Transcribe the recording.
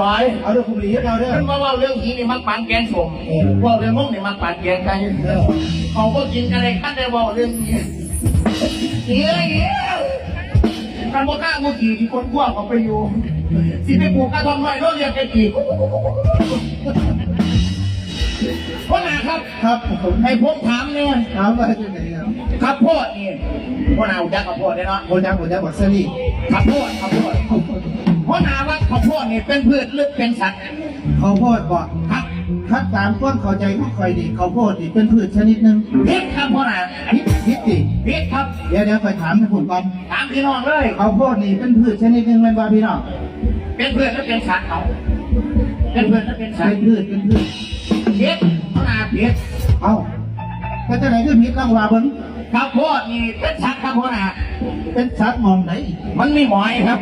ซอยเอาเรื่องคุณหลีเอาเรื่องเพิ่นว่าเว่าเรื่องผีนี่มักปานแกงสมเว่าเรื่องงงนี่มักปานแกงไก่เขาก็กินกันเลยขั้นได้เว่าเรื่องนี้เหี้ยเหี้ยกันบ่กล้างูขี่ที่คนกลัวเขาไปอยู่สิไปปลูกกระทอมไว้แล้วเรียกไก่ขี่พ่อหนาครับ ครับผมให้ผมถามเนี่ยถามว่าจะไหนครับข้าวโพดนี่พ่อหนารู้จักข้าวโพดได้เนาะโบยังโบยังบักซรี่ข้าวโพดข้าวโพดพ่อ นี่เป็นพืชหรือเป็นสัตว์เขาวโพดบ่ครับคัดตามก้นเข้าใจไม่ค่อยดีเขาวโพดนี่เป็นพืชชนิดหนึ่งพิษครับพ่อหนาพิษพิษดิพิษครับ เดี๋ยวเดี๋ยวคอยถามให้ผมก่อนถามพี่น้องเลยเขาวโพดนี่เป็นพืชชนิดหนึ่งแม่นบ่พี่น้องเป็นพืชหรือเป็นสัตว์เขาเป็นพืชหรือเป็นสัตเป็นว์พืชเป็นพืช พิษพ่อหนาพิษเอ้าก็จะไหนคือพิษล่างว่าเบิ้งข้าวโพดนี่เป็นสัตว์ครับพ่อหนาเป็นสัตว์มองไหนมันมีหมอยครับ